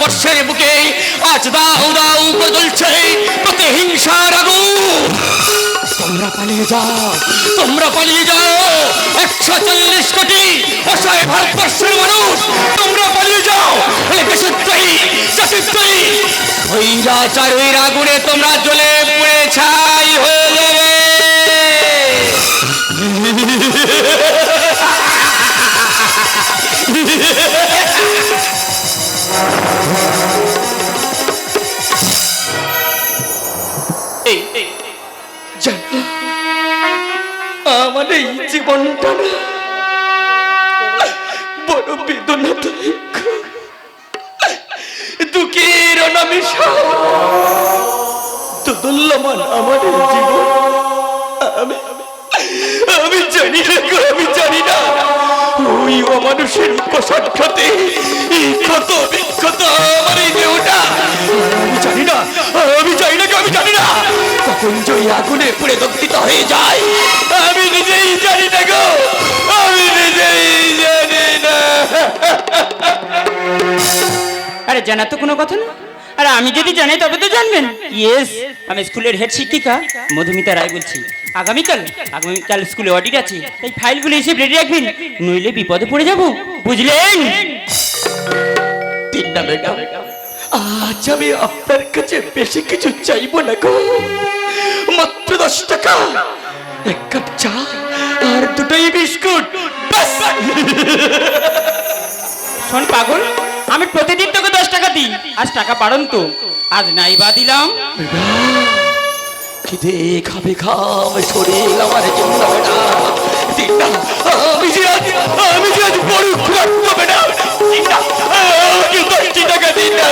ভারতবর্ষের বুকে আজ দাও করে জ্বলছে প্রতিহিংসার আগুন। তোমরা পালিয়ে যাও, তোমরা পালিয়ে যাও। একশো চল্লিশ কোটি অসহায় ভারতবর্ষের মানুষ, তোমরা পালিয়ে যাও। স্বৈরাচারের আগুনে তোমরা জ্বলে পুড়ে ছাই হয়ে যাবে। এই জীবনটা বড় বেদনাদায়ক দুঃখের অনামিশা দোদল্যমান আমার জীবন। আমি আমি জানি না আমি জানি না। ওই অমানুষের উপসাক্ষতে ক্ষত বিক্ষত আমার এই দেহটা আমি জানি না, আমি জানি না আমি জানি না। কখন যে ওই আগুনে পুড়ে দগ্ধিত হয়ে যায়, আমি নিজেই জানি না গো। আমি নিজেই জানি না। আরে জানা তো কোনো কথা না? আর আমি যদি জানি তবে তো জানবেন। ইয়েস আমি স্কুলের হেড শিক্ষিকা মধুমিতা রায় বলছি। আগামীকাল আগামীকাল স্কুলে অডিট আছে। তাই ফাইলগুলো এসে রেডি রাখবেন। নইলে বিপদে পড়ে যাব। বুঝলেন? তিনটা ম্যাডাম আজ আমি আপনার কাছে বেশি কিছু চাইব না গো। মাত্র দশ টাকা। এক কাপ চা আর দুটোই বিস্কুট। শোন পাগল আমি প্রতিদিন তোকে দশ টাকা দিই। আজ টাকা পারন তো। আজ নাই বা দিলাম খিদে খাবে খাম শরীর আমার জন্য ম্যাডাম তিনটা আমি যে আজ আমি যে আজ বড় আমাকে টাকা দিন না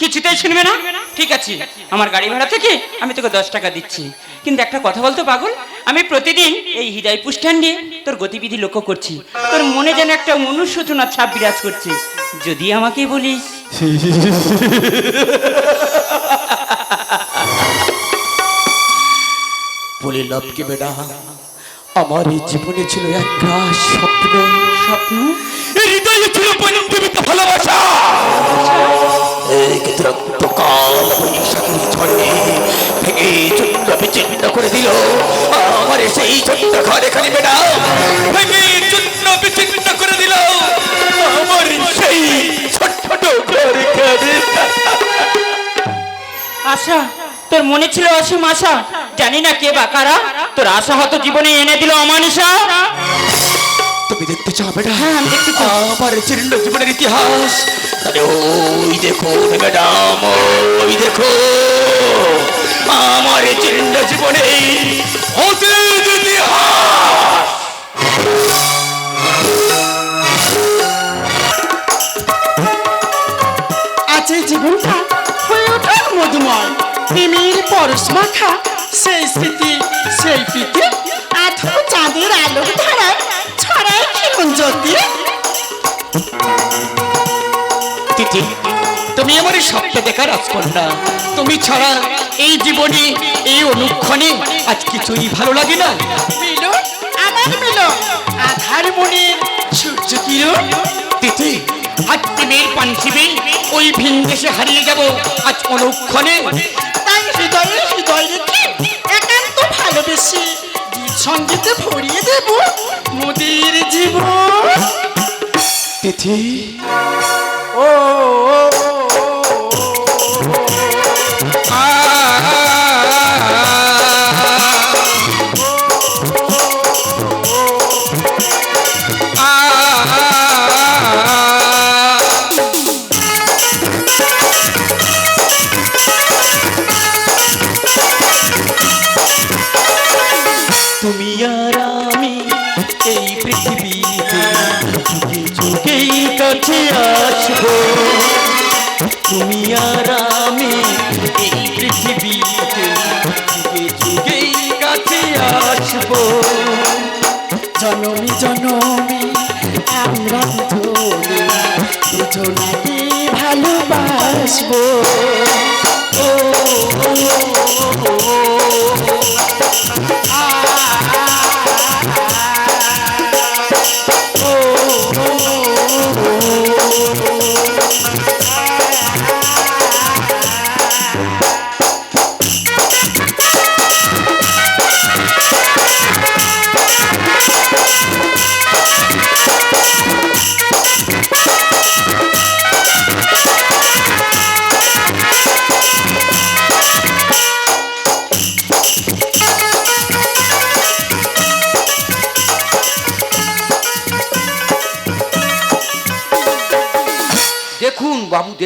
কিছুতেই শুনবে না? ঠিক আছে। আমার গাড়ি ভাড়া থেকে আমি তোকে দশ টাকা দিচ্ছি। কিন্তু একটা কথা বলতো পাগল? আমি প্রতিদিন এই হৃদয়পুর স্ট্যান্ডে তোর গতিবিধি লক্ষ্য করছি। তোর মনে যেন একটা মনুষ্যচনার ছাপ বিরাজ করছে। যদি আমাকে বলিস। বলে লাভ কি ম্যাডাম আমার এই জীবনে ছিল একটা স্বপ্ন। স্বপ্ন? এই হৃদয়ে ছিল ভালোবাসা। এক রক্তকাল বৈশাখী ঝড়ে ভেঙে করে দিল। আমার সেই ছোট্ট ঘর এখানে ম্যাডাম ভেঙে করে দিল। আমার সেই আশা, তোর মনে ছিল অসীম আশা? জানি না কে বা কারা। তোর আশা হয়তো জীবনে এনে দিল অমানুষা তুমি দেখতে চাও বেটা? হ্যাঁ, আমি দেখতে চাও আমার জীর্ণ জীবনের ইতিহাস। তাহলে ওই দেখো ম্যাডাম ওই দেখো। আমার জীর্ণ জীবনের অতীত ইতিহাস। এই স্বপ্ন দেখা রাজকন্যা। তুমি ছাড়া এই জীবনে এই অনুক্ষণে আজ কিছুই ভালো লাগে না। মিলন আমার মিলন। আধার মনের সূর্য কিরণ। তিথি আজ প্রেমের পাঞ্চিবে ওই ভিন দেশে হারিয়ে যাব আজ অনুক্ষণে। তাই হৃদয়ে হৃদয় রেখে একান্ত ভালোবেসে সঙ্গীতে ভরিয়ে দেব মোদের জীবন। তিথি ও।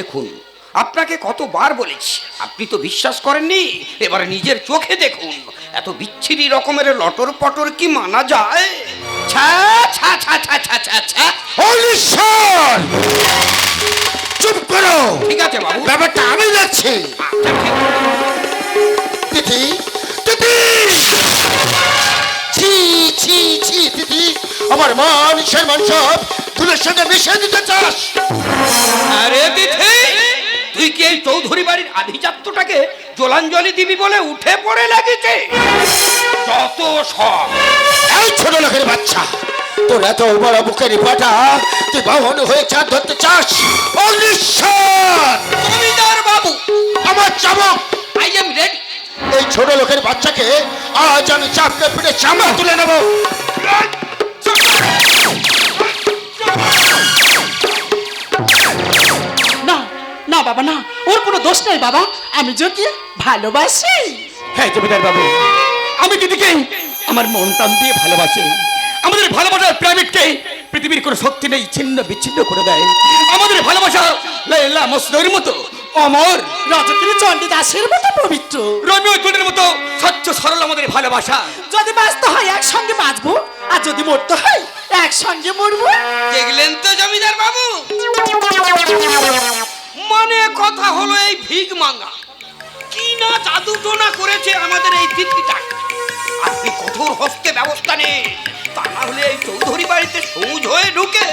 দেখুন আপনাকে কতবার বলেছি আপনি তো বিশ্বাস করেননি এবারে নিজের চোখে দেখুন এত বিচ্ছিরি রকমের লটর পটর কি মানা যায়? চুপ করো। ঠিক আছে বাবু। ব্যাপারটা আমি আছে। তিথি তিথি! ছি ছি ছি তিথি। আমার মান সব তুলের সঙ্গে মিশিয়ে দিতে চাস? আরে দিদি তুই কি এই চৌধুরী বাড়ির আধিজাত্যটাকে জলাঞ্জলি দিবি বলে উঠে পড়ে লাগিছে? যত সব। এই ছোট লোকের বাচ্চা তোর এত বড় বুকের পাটা তুই বাহন হয়ে চাঁদ ধরতে চাস? জমিদার বাবু আমার চামক আই এম রেডি এই ছোট লোকের বাচ্চাকে আজ আমি চাপকে পিঠে চামড়া তুলে নেব। না না বাবা, না। ওর কোনো দোষ নেই বাবা। আমি যদি ভালোবাসি। হ্যাঁ জমিদার বাবু। আমি দিদিকে আমার মন টান দিয়ে ভালোবাসি, আমাদের ভালোবাসার প্রাইভেটকে পৃথিবীর কোনো শক্তি নেই, ছিন্ন বিচ্ছিন্ন করে দেয়। আমাদের ভালোবাসা মতো। অমর। রজকিনী চণ্ডীদাসের মতো পবিত্র। রমিও জুনের মতো স্বচ্ছ সরল আমাদের ভালোবাসা। যদি বাঁচতে হয় একসঙ্গে বাঁচবো। আর যদি মরতে হয় একসঙ্গে মরবো। দেখলেন তো জমিদার বাবু। মানে কথা হলো এই ভিগ মাঙ্গা। কি না জাদু টোনা করেছে আমাদের এই তিথিটা আপনি কঠোর হস্তে ব্যবস্থা নেই তা না হলে এই চৌধুরী বাড়িতে সবুজ হয়ে ঢুকে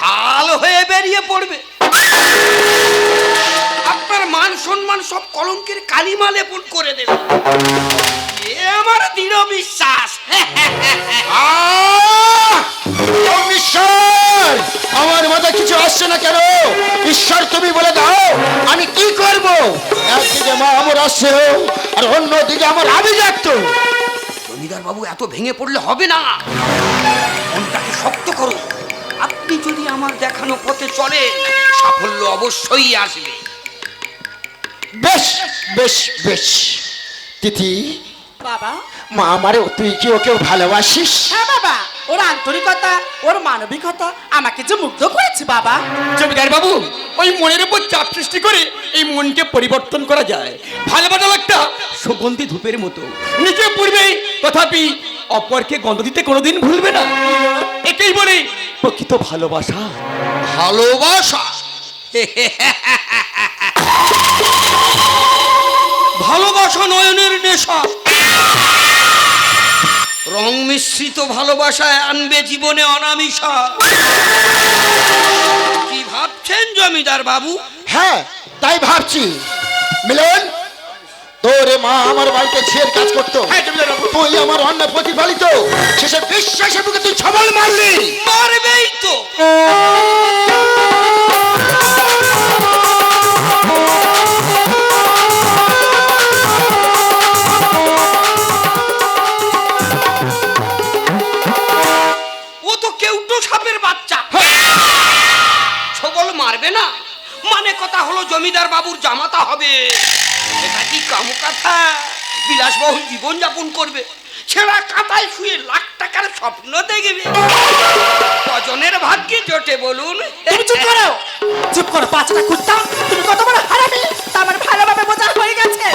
ফাল হয়ে বেরিয়ে পড়বে। আপনার মান সম্মান সব কলঙ্কের কালিমা লেপন করে দেবে। এ আমার দৃঢ় বিশ্বাস! ঈশ্বর আমার মাথায় কিছু আসছে না কেন? ঈশ্বর তুমি বলে দাও আমি কি করব? একদিকে মা আমার আসছে আর অন্যদিকে আমার আমি যাচ্তো জমিদার বাবু এত ভেঙে পড়লে হবে না। মনটাকে শক্ত করুন আপনি যদি আমার দেখানো পথে চলেন সাফল্য অবশ্যই আসবে। বেশ বেশ বেশ। তিথি বাবা। মা আমারে তুই কি ওকে ভালোবাসিস? হ্যাঁ বাবা। ওর আন্তরিকতা ওর মানবিকতা আমাকে যে মুগ্ধ করেছে বাবা। জমিদার বাবু ওই মনের উপর চাপ সৃষ্টি করে এই মনকে পরিবর্তন করা যায়। ভালোবাসা একটা সুগন্ধি ধূপের মতো। নিজে পূর্বে তথাপি অপরকে গন্ধ দিতে কোনোদিন ভুলবে না। একেই বলে প্রকৃত ভালোবাসা। ভালোবাসা। ভালোবাসা নয়নের নেশা। রং মিশ্রিত ভালোবাসায় আনবে জীবনে অনামিশা কি ভাবছেন জমিদার বাবু? হ্যাঁ তাই ভাবছি। মিলন তোরে মা আমার বাড়িতে ঝিয়ের কাজ করতো। হ্যাঁ, তুই আমার অন্য প্রতিফলিত। শেষে বিশ্বাসে বুকে তুই ছবল মারলি। মারবেই তো। সাপের বাচ্চা। ছবল মারবে না? মানে কথা হলো জমিদার বাবুর জামাতা হবে। এটা কি কামু কথা বিলাসবহুল জীবন যাপন করবে। ছেঁড়া কাঁথায় শুয়ে লাখ টাকার স্বপ্ন দেখবে। কজনের ভাগ্যে জোটে বলুন? তুমি চুপ করো। চুপ করো পাঁচটা কুত্তা। তুমি কত বড় হারামি। আমার ভালোভাবে বোঝা হয়ে গেছে।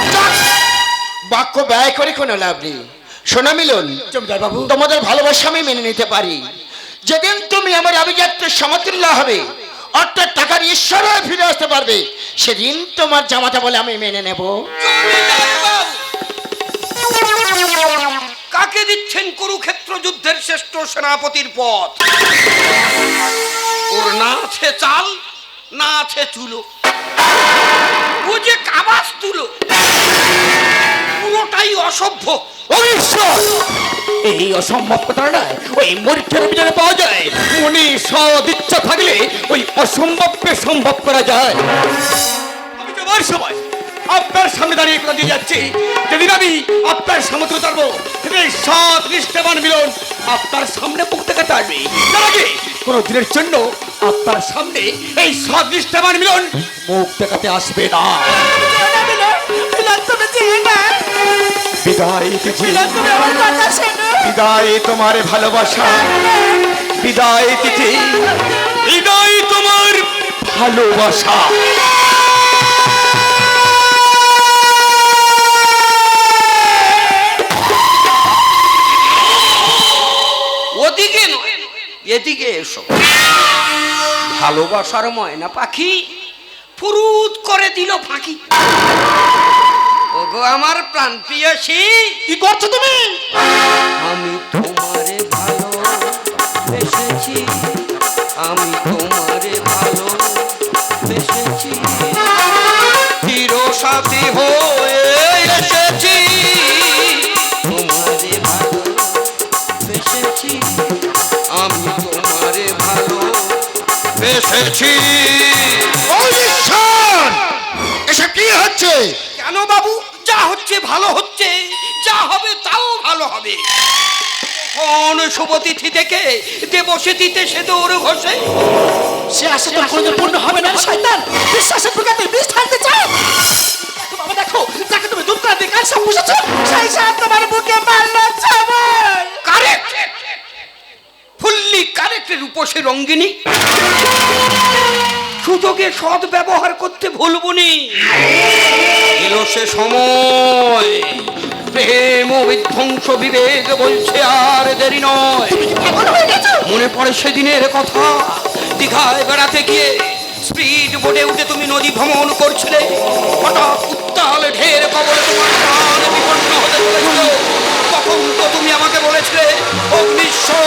বাক্য ব্যয় করে কোনো লাভ নেই। শোনা মিলন জমিদার বাবু। তোমাদের ভালোবাসা আমি মেনে নিতে পারি। যেদিন তুমি আমার আভিজাত্যের সমতুল্য হবে, অর্থাৎ টাকার ঈশ্বর ফিরে আসতে পারবে, সেদিন তোমার জামাতা বলে আমি মেনে নেব। কাকে দিচ্ছেন কুরুক্ষেত্র যুদ্ধের শ্রেষ্ঠ সেনাপতির পদ? ওর না আছে চাল, না আছে চুলো। ও যে কাবাস তুলো, পুরোটাই অসভ্য। এই অসম্ভব নয় ওই মূর্খের ভিতরে পাওয়া যায় মনে সদ থাকলে ওই অসম্ভবকে সম্ভব করা যায়। আমি যাবার সময় আপনার সামনে দাঁড়িয়ে কথা দিয়ে যাচ্ছি। যেদিন আমি আপনার সমুদ্র ধরবো সেদিন সৎ, নিষ্ঠাবান মিলন আপনার সামনে মুখ দেখাতে আসবে তার আগে কোনো দিনের জন্য আপনার সামনে এই সৎ, নিষ্ঠাবান মিলন মুখ দেখাতে আসবে না। বিদায় তোমার ভালোবাসা বিদায় তিথি বিদায় তোমার ভালোবাসা এদিকে এসো ভালোবাসার ময়না পাখি, ফুরুত করে দিল ফাঁকি। ওগো আমার প্রাণ প্রিয়সী কি করছ তুমি? আমি তোমারে শুভতিথি থেকে দেবসেতিতে সে দৌড় ঘষে। সে আশা তোর কোনোদিন পূর্ণ হবে না শয়তান। বিশ্বাসের প্রকার তুই বিষ ঢালতে চাও দেখো বাবা দেখো যাকে তুমি দুধ করে দিয়ে কাল সব পুষেছো সেই সাপ তোমার বুকে মারলো চাবল কারেক্ট ফুল্লি কারেক্টের উপসে রঙ্গিনী। সুযোগে সৎ ব্যবহার করতে ভুলবনি এলো সে সময়। প্রেম বিধ্বংস বিবেক বলছে আর দেরি নয়। মনে পড়ে সেদিনের কথা। দীঘায় বেড়াতে গিয়ে স্পিড বোটে উঠে তুমি নদী ভ্রমণ করছিলে। হঠাৎ উত্তাল ঢের কবলে তোমার প্রাণ বিপন্ন হতে চলেছিল। তখন তো তুমি আমাকে বলেছিলে অগ্নিশ্বর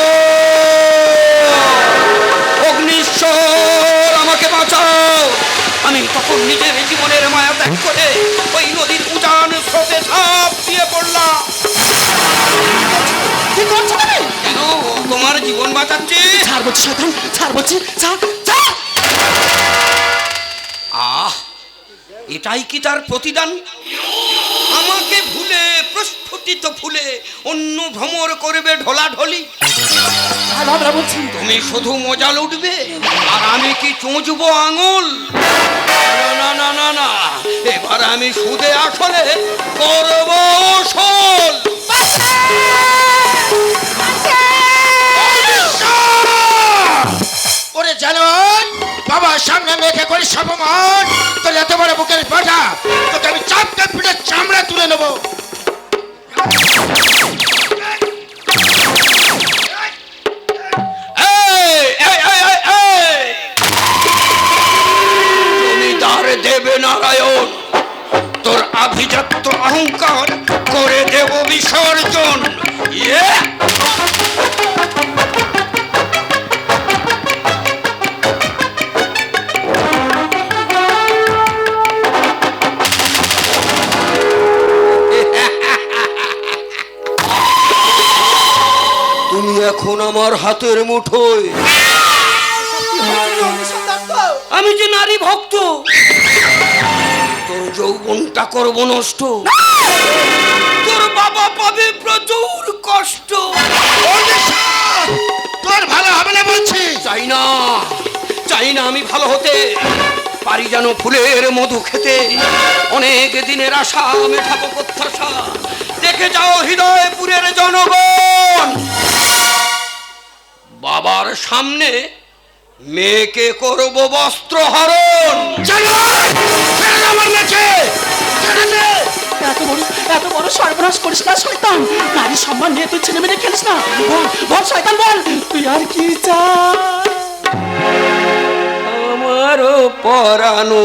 অগ্নিশ্বর আমাকে বাঁচাও। আমি তখন নিজের জীবনের মায়া ত্যাগ করে ওই নদীর উজান স্রোতে ঝাঁপ দিয়ে পড়লাম। তোমার জীবন বাঁচাচ্ছে। ছাড় বলছি শয়তান ছাড় বলছি ছাড় ছাড়! আহ এটাই কি তার প্রতিদান? আমাকে ভুলে, প্রস্ফুটিত ফুলে অন্য ভ্রমর করবে ঢোলা ঢলি তুমি শুধু মজা লুটবে, আর আমি কি চুঁচবো আঙুল? না না না না, এবার আমি সুদে আসলে করব শোল। ওরে জানোয়ার বাবার সামনে মেখে করিস অপমান তোর এত বড় বুকের পাঠা তোকে আমি চাপটা পিঠে চামড়া তুলে নেব। দেবে নারায়ণ তোর আভিজাত্য অহংকার করে দেব বিসর্জন। ইয়ে! এখন আমার হাতের মুঠোয়। আমি যে নারী ভক্ত তোর যৌবনটা করব নষ্ট। তোর বাবা পাবে প্রচুর কষ্ট। তোর ভালো হবে না বলছি। চাই না চাই না আমি ভালো হতে। পারি যেন ফুলের মধু খেতে। অনেক দিনের আশা মেঠাবো প্রত্যাশা। দেখে যাও হৃদয়পুরের জনগণ। বাবার সামনে মেয়েকে করব বস্ত্র হরণ। আমার এত বড় এত বড় সর্বনাশ করিস না শয়তান! নারী সম্মান নিয়ে তুই ছেলে মেয়ে খেলিস না। বল বল শয়তান বল! তুই আর কি চাস? আমারও পরানো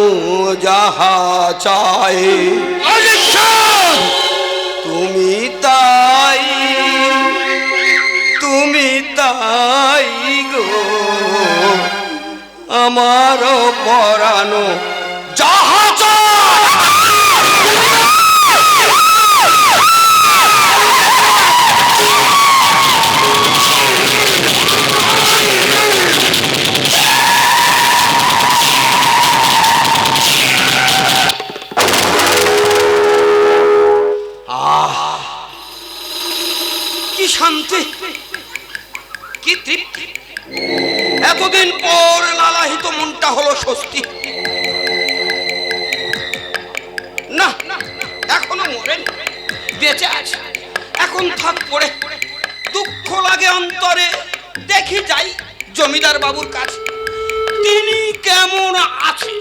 যাহা চায় অনিশ্বর তুমি তাই তাই গো আমারও পরানো চায় শান্তি। কি তৃপ্তি এতদিন পর লালাহিত মনটা হলো স্বস্তি। না, এখনও মরেন। বেঁচে আছে। এখন থাক পড়ে। দুঃখ লাগে অন্তরে। দেখি যাই জমিদার বাবুর কাছে। তিনি কেমন আছে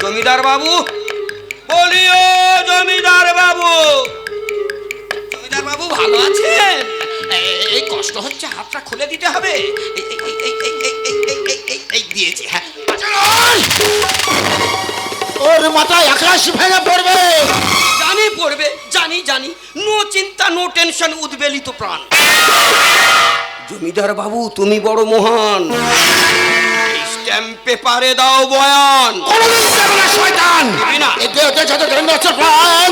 জমিদার বাবু, বলিও জমিদার বাবু। জমিদার বাবু ভালো আছেন? এই কষ্ট হচ্ছে হাতটা খুলে দিতে হবে দিয়েছি হ্যাঁ ওর আকাশ ভেঙে পড়বে জানি পড়বে জানি জানি নো চিন্তা নো টেনশন উদ্বেলিত প্রাণ জমিদার বাবু তুমি বড় মহান স্ট্যাম্প পেপারে দাও বয়ান না শয়তান এতে প্রাণ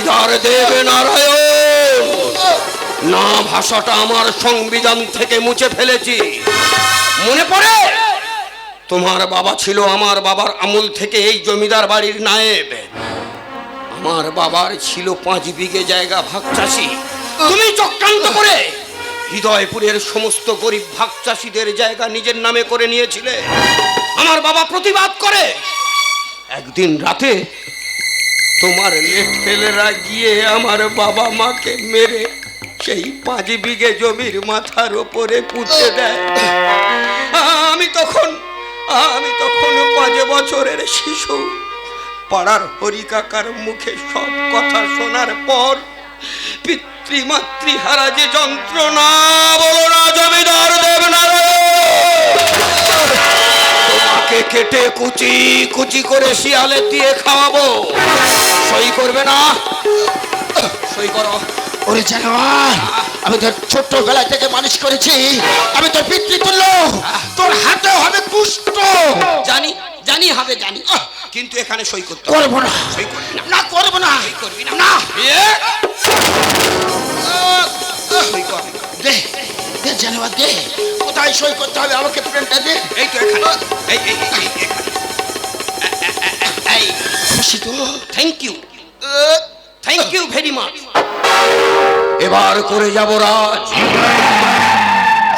জমিদার দেব নারায়ণ না ভাষাটা আমার সংবিধান থেকে মুছে ফেলেছি। মনে পড়ে? তোমার বাবা ছিল আমার বাবার আমল থেকে এই জমিদার বাড়ির নায়েব। আমার বাবার ছিল পাঁচ বিঘে জায়গা ভাগ চাষি। তুমি চক্রান্ত করে হৃদয়পুরের সমস্ত গরিব ভাগ চাষিদের জায়গা নিজের নামে করে নিয়েছিলে। আমার বাবা প্রতিবাদ করে। একদিন রাতে তোমার লেঠেলেরা গিয়ে আমার বাবা মাকে মেরে সেই পাঁচ বিঘে জমির মাথার ওপরে পুঁতে দেয়। আমি তখন আমি তখন পাঁচ বছরের শিশু। পাড়ার হরিকাকার মুখে সব কথা শোনার পর পিতৃমাতৃহারা যে যন্ত্রণা, বলো না জমিদার তোমাকে কেটে কুচি কুচি করে শিয়ালে দিয়ে খাওয়াবো। সই করবে না। সই করো। ওরে জানোয়ার আমি তোর ছোট্ট বেলা থেকে মানুষ করেছি। আমি তোর পিতৃতুল্য। তোর হাতে হবে কুষ্ঠ জানি জানি হবে জানি। কিন্তু এখানে সই করতে করব না। সই করবি না। না করব না। সই করবি না। না! সই কর। দে দে জানোয়ার দে। কোথায় সই করতে হবে আমাকে প্রেমটা দে। এই তো এখানে। এই এই এখানে। Thank you thank you very much এবার করে যাব রাজ।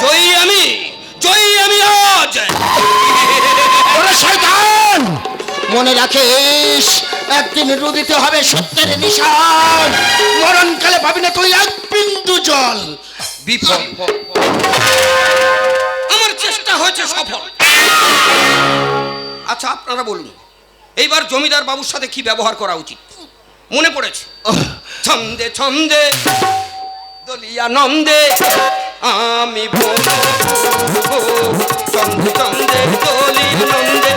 জয়ী আমি জয়ী আমি আজ। শয়তান মনে রাখিস একদিন রুদিতে হবে সত্যের নিশান। মরণকালে ভাবি না তুই এক বিন্দু জল। বিফল আমার চেষ্টা হয়েছে সফল। আচ্ছা আপনারা বলুন। এইবার জমিদার বাবুর সাথে কি ব্যবহার করা উচিত? মনে পড়েছে? ছন্দে ছন্দে, দলিয়া নন্দে, আমি বলব ছন্দে ছন্দে, দলিয়া নন্দে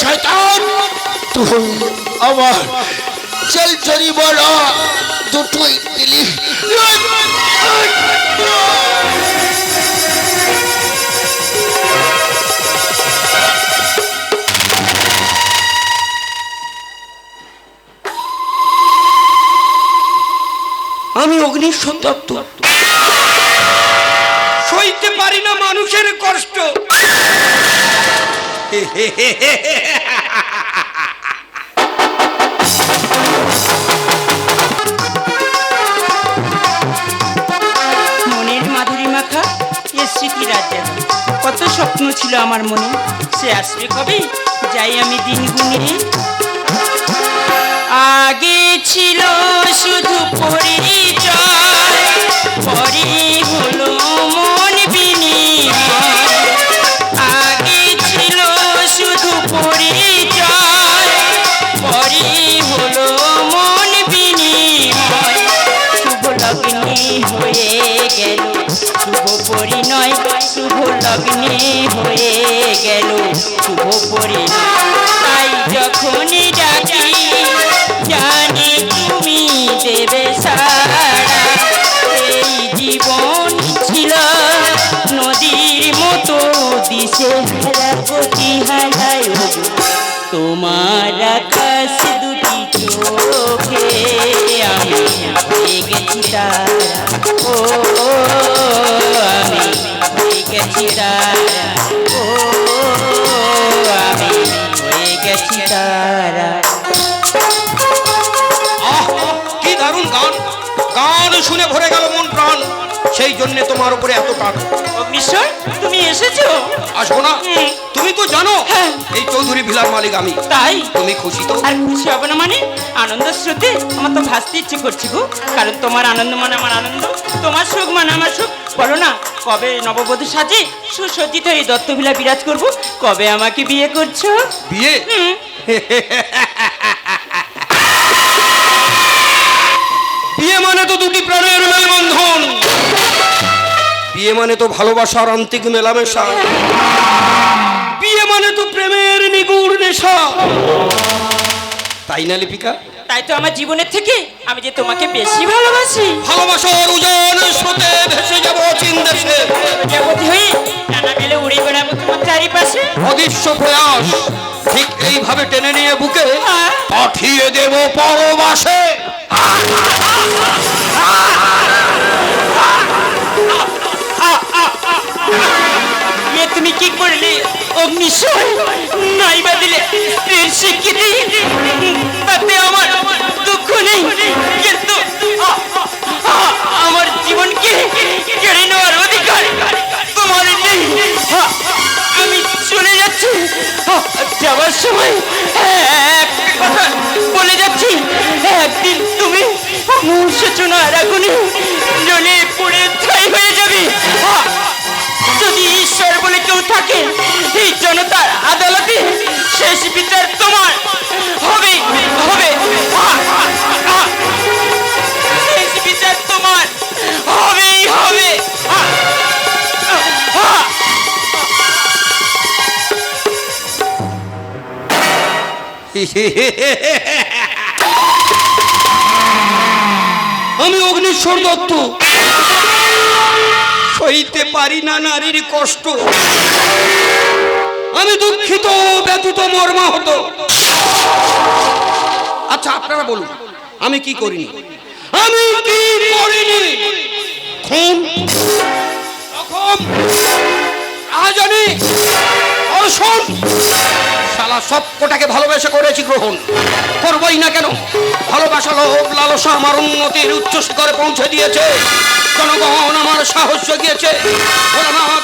শয়তান, তুই আমার জল জরি বড় দুটোই দিলি। আমি অগ্নির সন্তপ্ত সইতে পারি না মানুষের কষ্ট। মনের মাধুরী স্মৃতি কত স্বপ্ন ছিল আমার মনে, সে আসবে কবে? যাই আমি দিন গুনে। আগে ছিল শুধু পরিণয় তাই যখনই ডাকি, জানি তুমি দেবে সারা এই জীবন ছিল নদীর মতো, দিশে হারা গতি হারায় তোমার আকাশ দুটি চোখে আমি গেছি ও আমি গেছি তারা। ও আমি হয়ে গেছি তারা আহ কি দারুণ গান। গান শুনে ভরে গেল মন প্রাণ। সেই জন্য তোমার উপরে এত টান অগ্নিশ্বর তুমি এসেছ? আসব না। তুমি তো জানো হ্যাঁ। এই চৌধুরী ভিলার মালিক আমি। তাই? তুমি খুশি তো? আর খুশি হবে না মানে? আনন্দ স্রোতে আমার তো ভাসতে ইচ্ছে করছি গো। কারণ তোমার আনন্দ মানে আমার আনন্দ। তোমার সুখ মানে আমার সুখ। বলো না কবে নববধূ সাজে সুসজ্জিত এই দত্তভিলা বিরাজ করব? কবে আমাকে বিয়ে করছ? বিয়ে? বিয়ে মানে তো দুটি প্রাণের মেলবন্ধন বিয়ে মানে তো ভালোবাসার আন্তিক মেলামেশা। বিয়ে মানে তো প্রেমের নিগুড় নেশা। তাই না লিপিকা? তাই তো আমার জীবনের থেকে আমি যে তোমাকে বেশি ভালোবাসি। ভালোবাসার উজান স্রোতে ভেসে যাব চীন দেশে। প্রজাপতি হয়ে টানা মেলে উড়ে বেড়াবো তোমার চারিপাশে। অদৃশ্য প্রয়াস ঠিক এইভাবে টেনে নিয়ে বুকে হ্যাঁ। পাঠিয়ে দেব পরবাসে। এ তুমি কি করলে? অগ্নিশয় নাইবা দিলে। স্ত্রীর আমার আমার জীবনকে কেড়ে নেওয়ার অধিকার তোমার নেই। আমি চলে যাচ্ছি। যাওয়ার সময় কথা বলে যাচ্ছি। একদিন তুমি মূর্ষচনার আগুনে জ্বলে পড়ে ছাই হয়ে যাবে। শেষ বিচার তোমার হবে হবে। শেষ বিচার তোমার হবেই হবে। আমি অগ্নিশ্বর দত্ত সইতে পারি না নারীর কষ্ট আমি দুঃখিত ব্যথিত মর্মাহত আচ্ছা আপনারা বলুন, আমি কি করিনি? আমি কি করিনি? খুন? রাজানি অর্ষণ শালা সব কোটাকে ভালোবেসে করেছি গ্রহণ। করবই না কেন? ভালোবাসা লোভ লালসা আমার উন্নতির উচ্চ শিখরে পৌঁছে দিয়েছে। জনগণ আমার সাহস জগিয়েছে।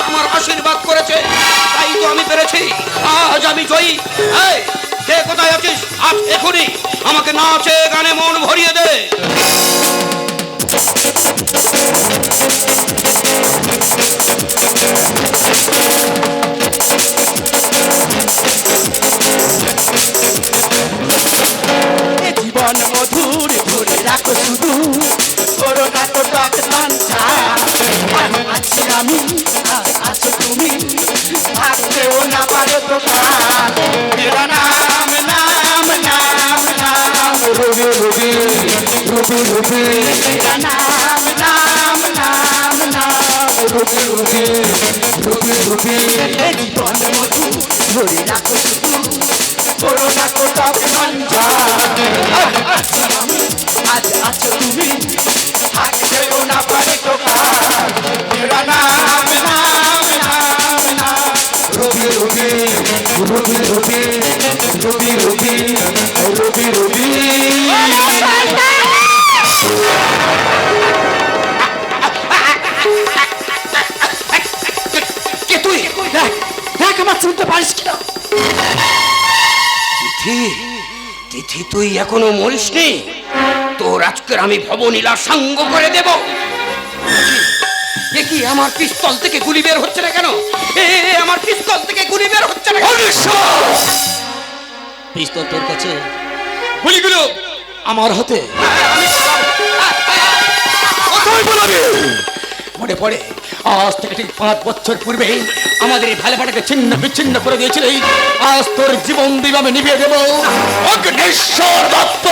আমার আশীর্বাদ করেছে। তাই তো আমি পেরেছি। আজ আমি জয়ী। এই, কে কোথায় আছিস? আজ এখনই। আমাকে নাচে গানে মন ভরিয়ে দে। এ জীবন মধুর ধরে রাখো শুধু। করোনা তো টক সঞ্চা আছি আমি আছো তুমি। থাকতেও না পারো তো মেরা নাম নাম নাম নাম। রবি রবি রবি রবি। মেরা নাম নাম রবি রবি রবি এ জীবন মধুর ধরে রাখো শুধু করোনা তো টক সঞ্চা আজ আছো তুমি রবি রবি রবি রবি রবি রবি আমার চিনতে পারিস কিনা তিথি তিথি তুই এখনও মরিসনি তোর আজকের আমি ভবনীলা সাঙ্গ করে দেব কি আমার পিস্তল থেকে গুলি বের হচ্ছে না কেন এ আমার পিস্তল থেকে গুলি বের হচ্ছে না? পিস্তল তোর কাছে গুলিগুলো আমার হাতে মনে পড়ে আজ থেকে ঠিক পাঁচ বছর পূর্বে আমাদের এই ভালোবাটাকে ছিন্ন বিচ্ছিন্ন করে দিয়েছিল আজ তোর জীবন বিবামে নিভিয়ে দেব। অগ্নেশ্বর দত্ত।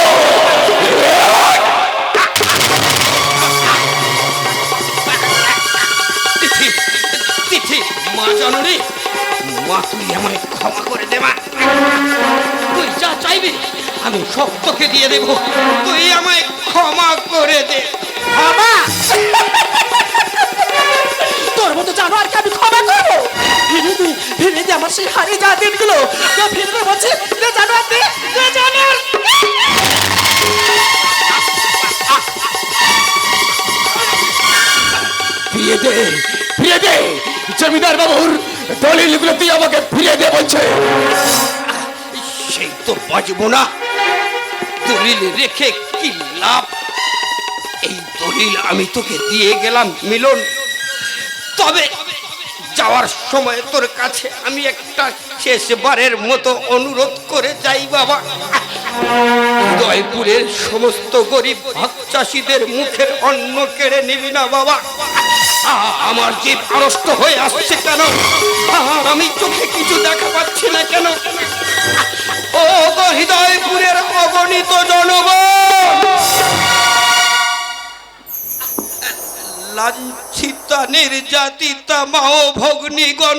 মা জাননি, মা তুই আমায় তুই যা চাইবি, আমি সব দিয়ে দেব। তুই আমায় ক্ষমা করে দে। তোর মতো জানোয়ারকে আমি ক্ষমা করব। ফিরে দি ফিরে দি আমার সেই হারিয়ে যাওয়া দিনগুলো। তো ফিরে দে ফিরে দে জমিদার বাবুর তুই আমাকে ফিরে দে বলছে। সেই তো বাজবো না। দলিল রেখে কি লাভ? এই দলিল আমি তোকে দিয়ে গেলাম মিলন। তবে যাওয়ার সময় তোর কাছে আমি একটা শেষবারের মতো অনুরোধ করে যাই বাবা। জয়পুরের সমস্ত গরিব ভাত চাষিদের মুখের অন্ন কেড়ে নিবি না বাবা। আমার জীব আড়ষ্ট হয়ে আসছে কেন? আমি চোখে কিছু দেখা পাচ্ছি না কেন? ও হৃদয়পুরের অগণিত জনগণ! লাঞ্ছিতা নির্যাতিতা মাও ভগ্নিগণ।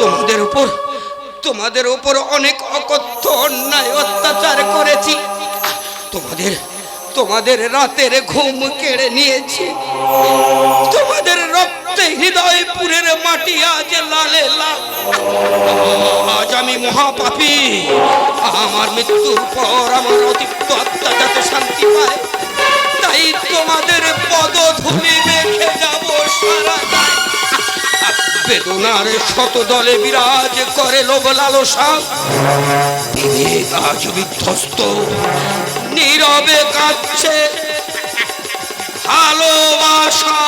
তোমাদের উপর তোমাদের উপর অনেক অকথ্য অন্যায় অত্যাচার করেছি। তোমাদের তোমাদের রাতের ঘুম কেড়ে নিয়েছি। তোমাদের রক্তে হৃদয়পুরের মাটি আজ লালে লাল। আজ আমি মহাপাপী। আমার মৃত্যুর পর আমার অতিরিক্ত আত্মা যাতে শান্তি পায় এই তোমাদের পদধূলি দেখে যাব সারা বেদনার শত দলে বিরাজ করে লোভ তিনি আজ বিধ্বস্ত, নীরবে কাঁদছে। ভালোবাসা